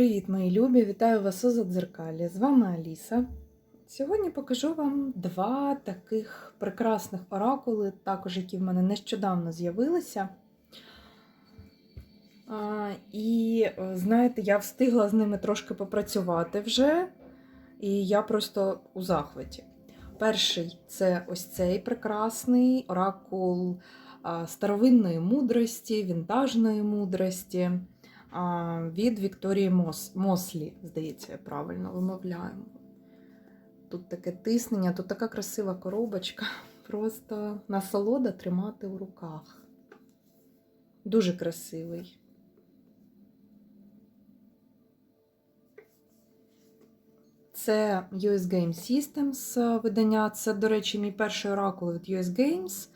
Привіт, мої любі! Вітаю вас у Задзеркалі. З вами Аліса. Сьогодні покажу вам два таких прекрасних оракули, також які в мене нещодавно з'явилися. І е, знаєте, я встигла з ними трошки попрацювати вже, і я просто у захваті. Перший це ось цей прекрасний оракул старовинної мудрості, вінтажної мудрості від Вікторії Мос, Мослі, здається, я правильно вимовляю. Тут таке тиснення, тут така красива коробочка. Просто насолода тримати у руках. Дуже красивий. Це US Game Systems е, видання. Це, до речі, мій перший оракул від US Games.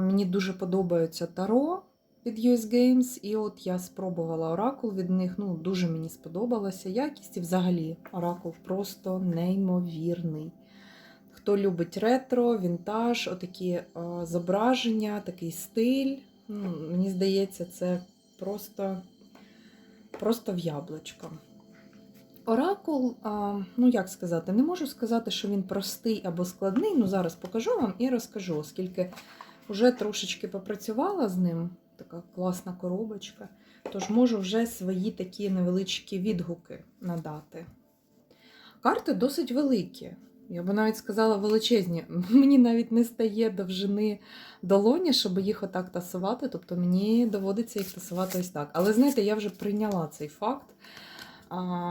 Мені дуже подобається Таро від US Games, і от я спробувала оракул від них. Ну, дуже мені сподобалася якість і взагалі оракул просто неймовірний. Хто любить ретро, вінтаж, отакі е, зображення, такий стиль. Ну, Мені здається, це просто, просто в яблучко. Оракул, а, ну як сказати, не можу сказати, що він простий або складний. Ну, зараз покажу вам і розкажу, оскільки вже трошечки попрацювала з ним. Така класна коробочка. Тож можу вже свої такі невеличкі відгуки надати. Карти досить великі. Я би навіть сказала величезні. Мені навіть не стає довжини долоні, щоб їх отак тасувати. Тобто мені доводиться їх тасувати ось так. Але знаєте, я вже прийняла цей факт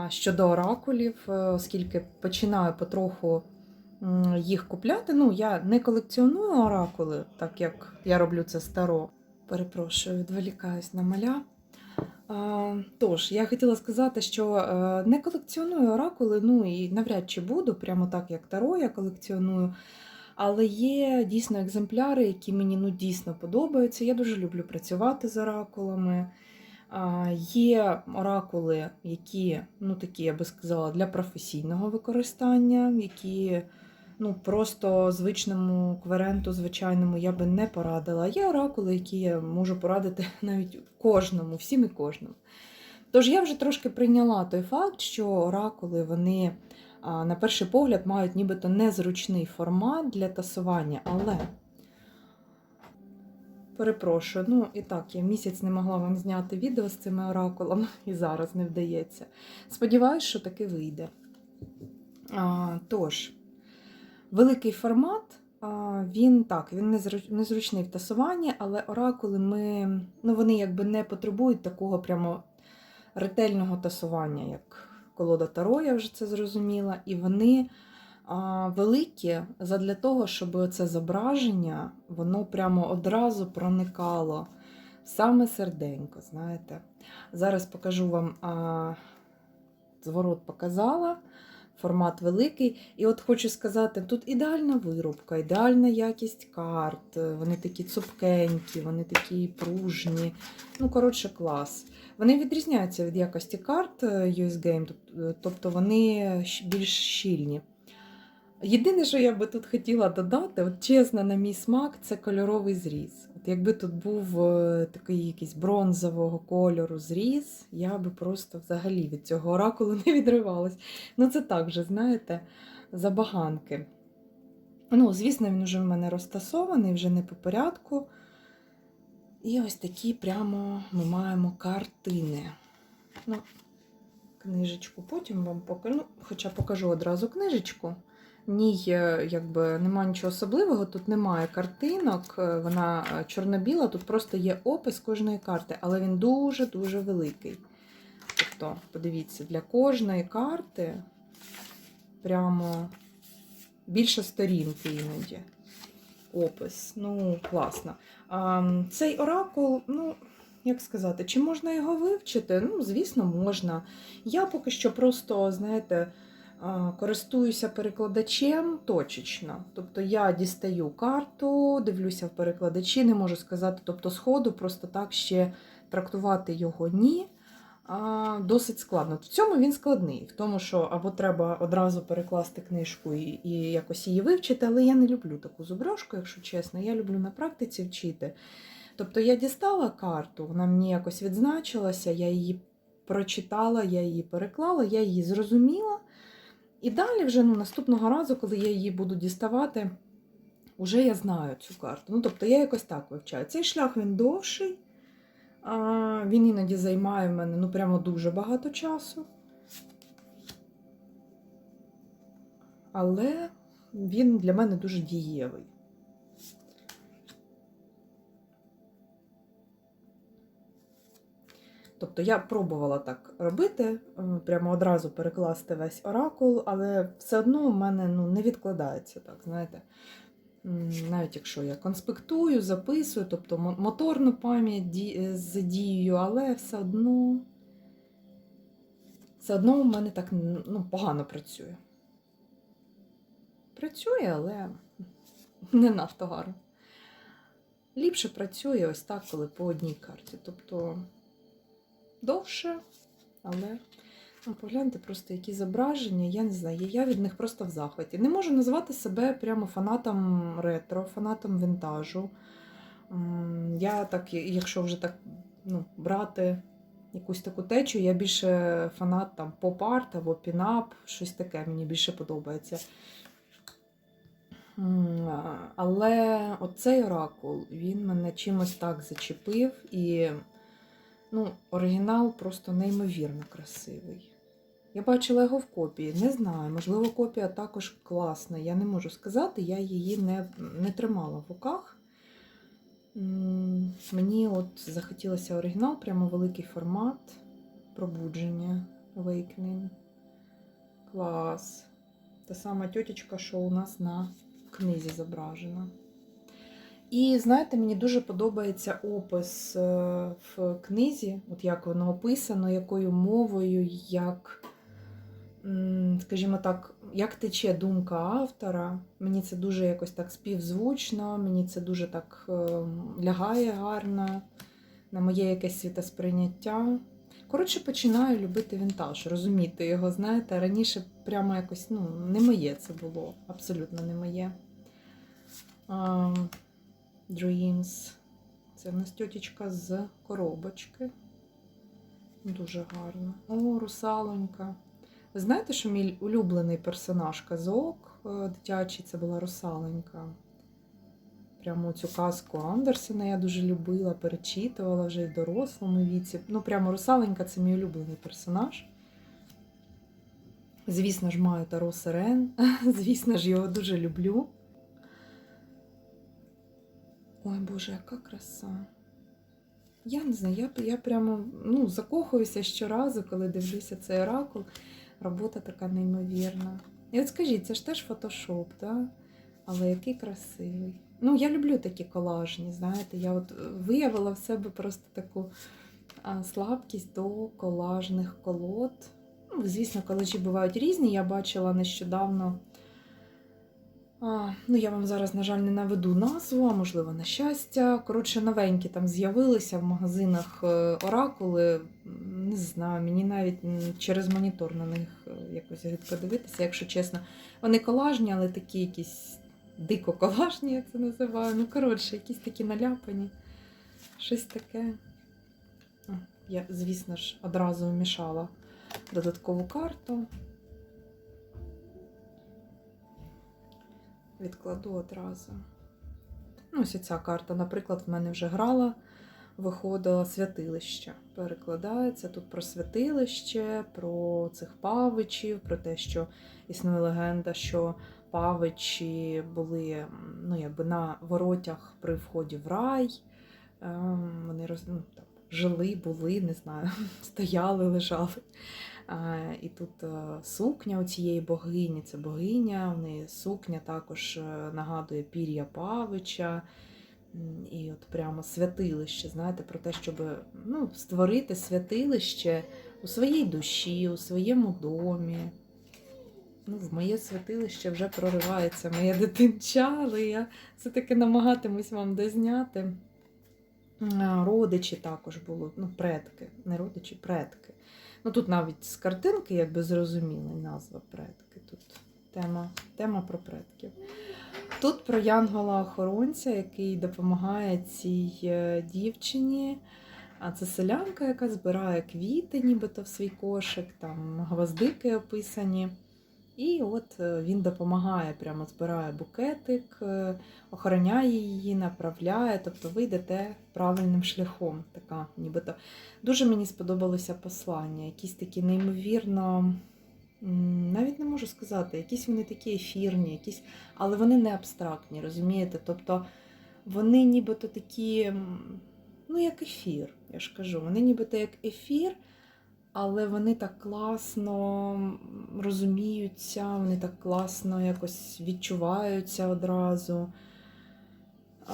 щодо оракулів, е, оскільки починаю потроху їх купляти. Ну, я не колекціоную оракули, так як я роблю це старо. Перепрошую, відволікаюсь на маля. Тож, я хотіла сказати, що е, не колекціоную оракули, ну і навряд чи буду, прямо так, як Таро я колекціоную. Але є дійсно екземпляри, які мені ну, дійсно подобаються. Я дуже люблю працювати з оракулами. Є оракули, які, ну такі, я би сказала, для професійного використання, які ну, просто звичному кверенту, звичайному, я би не порадила. Є оракули, які я можу порадити навіть кожному, всім і кожному. Тож я вже трошки прийняла той факт, що оракули, вони, на перший погляд, мають нібито незручний формат для тасування, але. Перепрошую, ну і так, я місяць не могла вам зняти відео з цими оракулами, і зараз не вдається. Сподіваюсь, що таки вийде. А, Тож, великий формат, він так, він незручний в тасуванні, але оракули ми, ну, вони якби не потребують такого прямо ретельного тасування, як колода Таро, я вже це зрозуміла. І вони великі задля того, щоб це зображення, воно прямо одразу проникало саме серденько, знаєте. Зараз покажу вам зворот показала. Формат великий. І от хочу сказати, тут ідеальна виробка, ідеальна якість карт. Вони такі цупкенькі, вони такі пружні. Ну, коротше, клас. Вони відрізняються від якості карт е, US Game, е, тобто вони більш щільні. Єдине, що я би тут хотіла додати, от чесно, на мій смак, це кольоровий зріз. От якби тут був е, такий якийсь бронзового кольору зріз, я би просто взагалі від цього оракулу не відривалась. Ну, це так вже, знаєте, забаганки. Ну, звісно, він вже в мене розтасований, вже не по порядку. І ось такі прямо ми маємо картини. Ну, книжечку потім вам покажу. Ну, хоча покажу одразу книжечку. Ній якби немає нічого особливого, тут немає картинок, е, вона е, чорно-біла, тут просто є опис кожної карти, але він дуже-дуже великий. Тобто, подивіться, для кожної карти прямо більше сторінки іноді. Опис. Ну, класно. А, цей оракул, ну, як сказати, чи можна його вивчити? Ну, звісно, можна. Я поки що просто, знаєте, користуюся перекладачем точечно. Тобто я дістаю карту, дивлюся в перекладачі, не можу сказати, тобто сходу просто так ще трактувати його ні. Досить складно. В цьому він складний, в тому, що або треба одразу перекласти книжку і, і якось її вивчити, але я не люблю таку зубрьошку, якщо чесно. Я люблю на практиці вчити. Тобто я дістала карту, вона мені якось відзначилася, я її прочитала, я її переклала, я її зрозуміла. І далі, вже ну, наступного разу, коли я її буду діставати, вже я знаю цю карту. Ну, тобто я якось так вивчаю. Цей шлях він довший. А, він іноді займає в мене ну, прямо дуже багато часу. Але він для мене дуже дієвий. Тобто я пробувала так робити, е, прямо одразу перекласти весь оракул, але все одно в мене ну, не відкладається так, знаєте. Навіть якщо я конспектую, записую, тобто моторну пам'ять е, задію, але все одно, все одно в мене так ну, погано працює. Працює, але не надто гарно. Ліпше працює ось так, коли по одній карті. Тобто довше, але ну, погляньте просто які зображення, я не знаю, я від них просто в захваті. Не можу назвати себе прямо фанатом ретро, фанатом вінтажу. Я так, якщо вже так ну, брати якусь таку течу, я більше фанат там поп-арт або пінап, щось таке мені більше подобається. Але оцей оракул, він мене чимось так зачепив, і ну, оригінал просто неймовірно красивий. Я бачила його в копії, не знаю, можливо, копія також класна. Я не можу сказати, я її не, не тримала в руках. Мені от захотілося оригінал, прямо великий формат пробудження Awakening. Клас. Та сама тьотечка, що у нас на книзі зображена. І знаєте, мені дуже подобається опис е, в книзі, от як воно описано, якою мовою, як, скажімо так, як тече думка автора. Мені це дуже якось так співзвучно, мені це дуже так е, лягає гарно на моє якесь світосприйняття. Коротше, починаю любити вінтаж, розуміти його, знаєте, раніше прямо якось ну, не моє це було, абсолютно не моє. Dreams. Це в нас тьотечка з коробочки. Дуже гарно. О, русалонька. Знаєте, що мій улюблений персонаж казок е, дитячий це була русалонька. Прямо цю казку Андерсена я дуже любила, перечитувала вже і в дорослому віці. Ну, прямо русаленька це мій улюблений персонаж. Звісно ж, маю Таро Сирен. Звісно ж, його дуже люблю. Ой, Боже, яка краса. Я не знаю, я, я прямо ну, закохуюся щоразу, коли дивлюся цей оракул. Робота така неймовірна. І от скажіть, це ж теж фотошоп, да? але який красивий. Ну, я люблю такі колажні, знаєте, я от виявила в себе просто таку слабкість до колажних колод. Ну, звісно, колажі бувають різні. Я бачила нещодавно. А, ну, я вам зараз, на жаль, не наведу назву, а можливо, на щастя. Коротше, новенькі там з'явилися в магазинах е, оракули. Не знаю, мені навіть через монітор на них е, якось гидко дивитися, якщо чесно. Вони колажні, але такі якісь дико колажні, я це називаю. Ну, коротше, якісь такі наляпані. Щось таке. Я, звісно ж, одразу вмішала додаткову карту. Відкладу одразу. Ну, ось ця карта, наприклад, в мене вже грала, виходила святилище. Перекладається тут про святилище, про цих павичів, про те, що існує легенда, що павичі були ну, якби на воротях при вході в рай. Ем, Вони роз, ну, там, жили, були, не знаю, стояли, лежали. І тут е, сукня у цієї богині, це богиня, в неї сукня також е, нагадує пір'я Павича. І от прямо святилище, знаєте, про те, щоб ну, створити святилище у своїй душі, у своєму домі. Ну, в моє святилище вже проривається моє дитинча, але я все-таки намагатимусь вам дозняти. Родичі також були, ну, предки, не родичі, предки. Ну тут навіть з картинки, якби зрозуміла назва предки. Тут тема, тема про предків. Тут про янгола-охоронця, який допомагає цій е, дівчині А це селянка, яка збирає квіти, нібито в свій кошик, там гвоздики описані. І от е, він допомагає, прямо збирає букетик, е, охороняє її, направляє, тобто ви йдете правильним шляхом. Така, нібито. Дуже мені сподобалося послання, якісь такі неймовірно, навіть не можу сказати, якісь вони такі ефірні, якісь, але вони не абстрактні, розумієте? Тобто вони нібито такі, ну, як ефір, я ж кажу, вони нібито як ефір. Але вони так класно розуміються, вони так класно якось відчуваються одразу.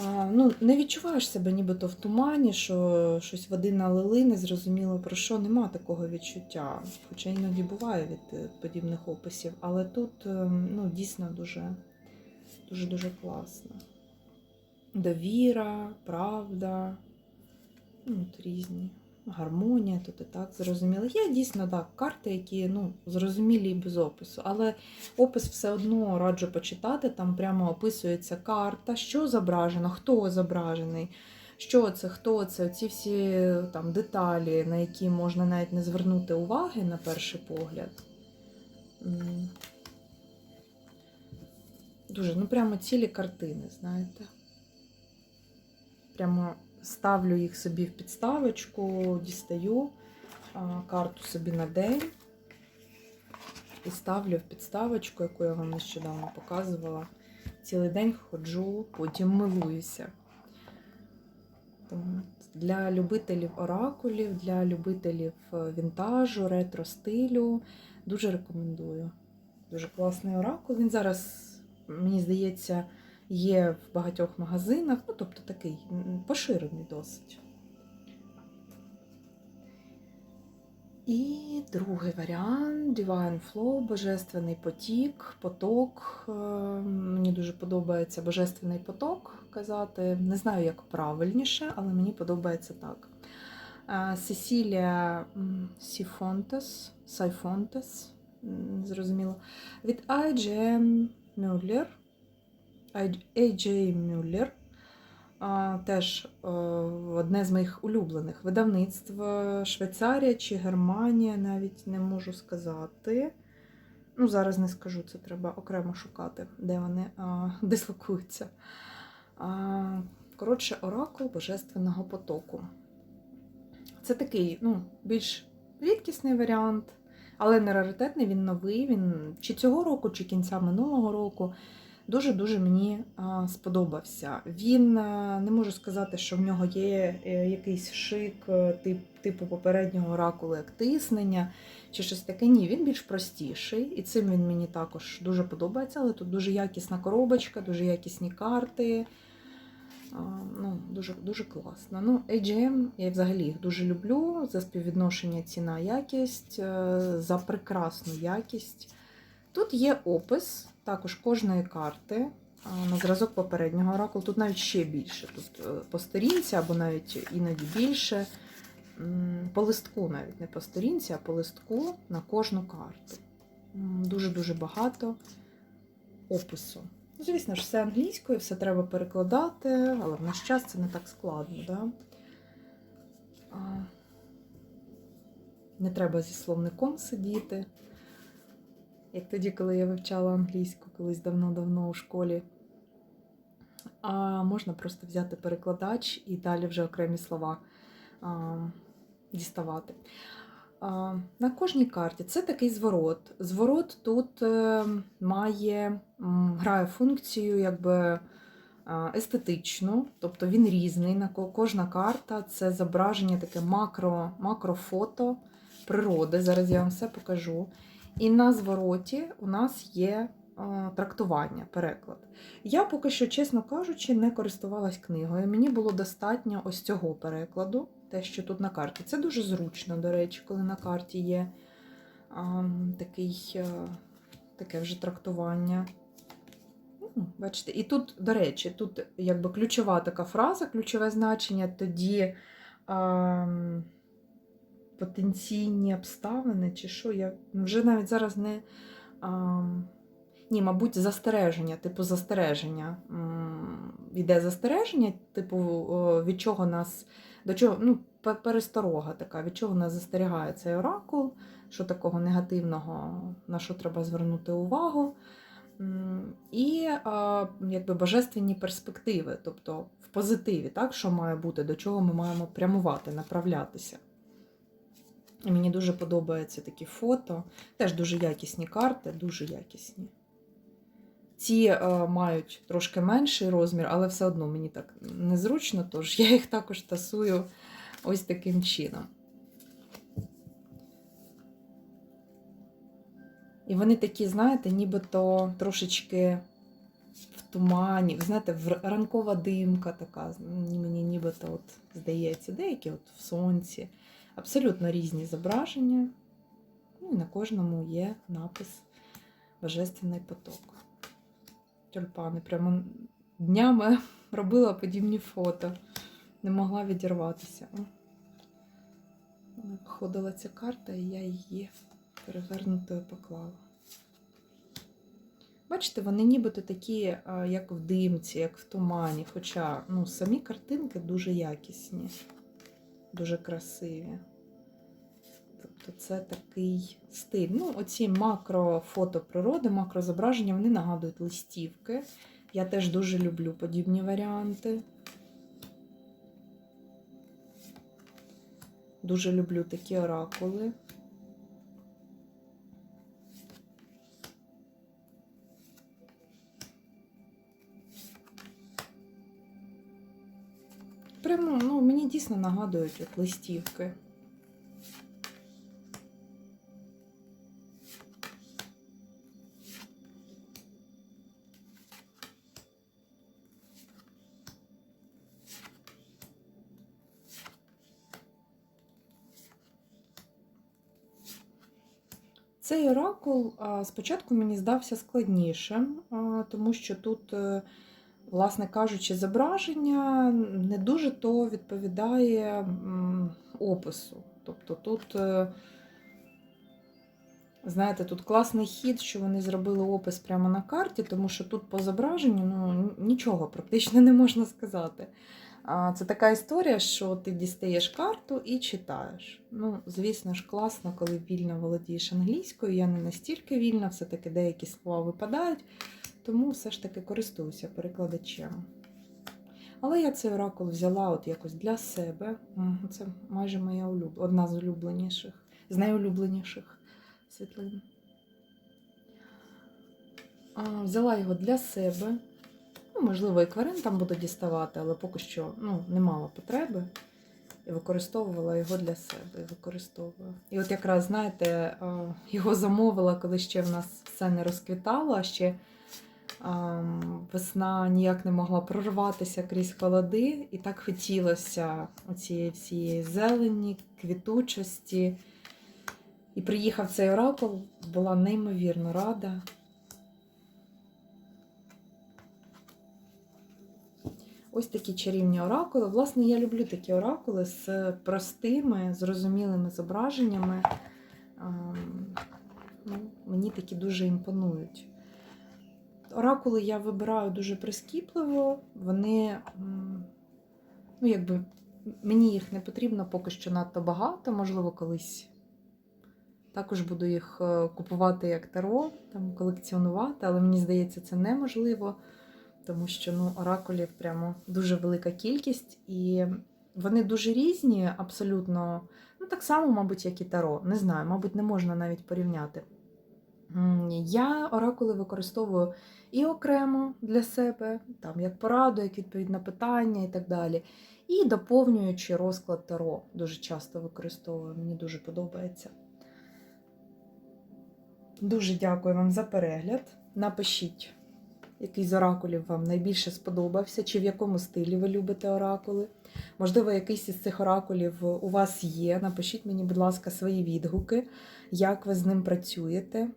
А, ну, не відчуваєш себе нібито в тумані, що щось води налили, не зрозуміло про що, нема такого відчуття. Хоча іноді буває від е, подібних описів. Але тут е, ну, дійсно дуже, дуже, дуже класно. Довіра, правда, ну, різні. Гармонія, тут і так зрозуміло. Є дійсно так, карти, які ну, зрозумілі і без опису, але опис все одно раджу почитати. Там прямо описується карта, що зображено, хто зображений, що це, хто це, ці всі там деталі, на які можна навіть не звернути уваги на перший погляд. Дуже, ну прямо цілі картини, знаєте. Прямо ставлю їх собі в підставочку, дістаю карту собі на день і ставлю в підставочку, яку я вам нещодавно показувала. Цілий день ходжу, потім милуюся. Для любителів оракулів, для любителів е, вінтажу, ретро-стилю дуже рекомендую. Дуже класний оракул. Він зараз, мені здається, є в багатьох магазинах, ну тобто такий поширений досить. І другий варіант Divine Flow, Божественний потік, поток. Е, Мені дуже подобається Божественний поток казати. Не знаю, як правильніше, але мені подобається так. Е, Сесілія Сіфонтес, Сайфонтес, зрозуміло, від IGM Muller. A.J. Мюллер. Теж е, одне з моїх улюблених видавництв. Швейцарія чи Германія, навіть не можу сказати. Ну, зараз не скажу, це треба окремо шукати, де вони а, дислокуються. Коротше, оракул Божественного потоку. Це такий, ну, більш рідкісний варіант, але не раритетний, він новий. Він чи цього року, чи кінця минулого року дуже-дуже мені сподобався. Він не можу сказати, що в нього є е, якийсь шик е, тип, типу попереднього оракулу, як тиснення чи щось таке. Ні, він більш простіший, і цим він мені також дуже подобається. Але тут дуже якісна коробочка, дуже якісні карти. Ну, дуже, дуже класно. Ну, AGM я взагалі їх дуже люблю за співвідношення ціна-якість, е, за прекрасну якість. Тут є опис також кожної карти на зразок попереднього оракулу. Тут навіть ще більше. Тут е, по сторінці або навіть іноді більше. По листку навіть не по сторінці, а по листку на кожну карту. Дуже-дуже багато опису. Ну, Звісно ж, все англійською, все треба перекладати, але в наш час це не так складно. Да? Не треба зі словником сидіти. Як тоді, коли я вивчала англійську колись давно-давно у школі. А можна просто взяти перекладач і далі вже окремі слова а, діставати. А, на кожній карті це такий зворот. Зворот тут е, має, грає функцію якби естетичну, тобто він різний. На кожна карта це зображення таке макро, макрофото природи. Зараз я вам все покажу. І на звороті у нас є е, трактування, переклад. Я поки що, чесно кажучи, не користувалась книгою. Мені було достатньо ось цього перекладу, те, що тут на карті. Це дуже зручно, до речі, коли на карті є а, такий, е, таке вже трактування. Ну, Бачите, і тут, до речі, тут якби ключова така фраза, ключове значення, тоді а, потенційні обставини, чи що, я вже навіть зараз не. А, ні, мабуть, застереження, типу застереження. М, Йде застереження, типу, від чого нас, до чого, ну, пересторога така, від чого нас застерігає цей оракул, що такого негативного, на що треба звернути увагу. І якби божественні перспективи, тобто в позитиві, так, що має бути, до чого ми маємо прямувати, направлятися. І мені дуже подобаються такі фото. Теж дуже якісні карти, дуже якісні. Ці е, мають трошки менший розмір, але все одно мені так незручно, тож я їх також тасую ось таким чином. І вони такі, знаєте, нібито трошечки в тумані, знаєте, в- ранкова димка така, мені нібито от здається, деякі от в сонці. Абсолютно різні зображення. Ну, і на кожному є напис Божественний поток. Тюльпани. Прямо днями робила подібні фото. Не могла відірватися. Виходила ця карта, і я її перевернутою поклала. Бачите, вони нібито такі, як в димці, як в тумані. Хоча ну, самі картинки дуже якісні, дуже красиві. Тобто це такий стиль. Ну, оці макрофото природи, макрозображення, вони нагадують листівки. Я теж дуже люблю подібні варіанти. Дуже люблю такі оракули. Прямо, ну, мені дійсно нагадують от листівки. Цей оракул спочатку мені здався складнішим, тому що тут, е, власне кажучи, зображення не дуже то відповідає опису. Тобто тут, е, знаєте, тут класний хід, що вони зробили опис прямо на карті, тому що тут по зображенню ну, нічого практично не можна сказати. Це така історія, що ти дістаєш карту і читаєш. Ну, звісно ж, класно, коли вільно володієш англійською. Я не настільки вільна, все-таки деякі слова випадають, тому все ж таки користуюся перекладачем. Але я цей оракул взяла от якось для себе. Це майже моя улюб... одна з улюбленіших, з найулюбленіших світлин. Взяла його для себе. Ну, можливо, і кварин там буду діставати, але поки що ну, не мала потреби. І використовувала його для себе. І використовую. І от якраз, знаєте, його замовила, коли ще в нас все не розквітало, а ще весна ніяк не могла прорватися крізь холоди. І так хотілося оцієї всієї зелені, квітучості. І приїхав цей оракул, була неймовірно рада. Ось такі чарівні оракули. Власне, я люблю такі оракули з простими, зрозумілими зображеннями. Ну, мені такі дуже імпонують. Оракули я вибираю дуже прискіпливо. Вони, ну, якби, мені їх не потрібно поки що надто багато, можливо, колись. Також буду їх е, купувати як таро, там, колекціонувати, але мені здається, це неможливо тому що ну, оракулів прямо дуже велика кількість, і вони дуже різні, абсолютно, ну так само, мабуть, як і таро. Не знаю, мабуть, не можна навіть порівняти. Я оракули використовую і окремо для себе, там як пораду, як відповідь на питання і так далі. І доповнюючи розклад таро, дуже часто використовую, мені дуже подобається. Дуже дякую вам за перегляд. Напишіть, який з оракулів вам найбільше сподобався, чи в якому стилі ви любите оракули. Можливо, якийсь із цих оракулів у вас є. Напишіть мені, будь ласка, свої відгуки, як ви з ним працюєте,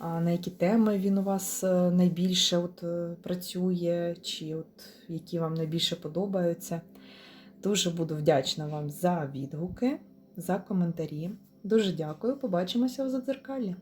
на які теми він у вас е, найбільше от, е, працює, чи от, які вам найбільше подобаються. Дуже буду вдячна вам за відгуки, за коментарі. Дуже дякую. Побачимося у задзеркалі.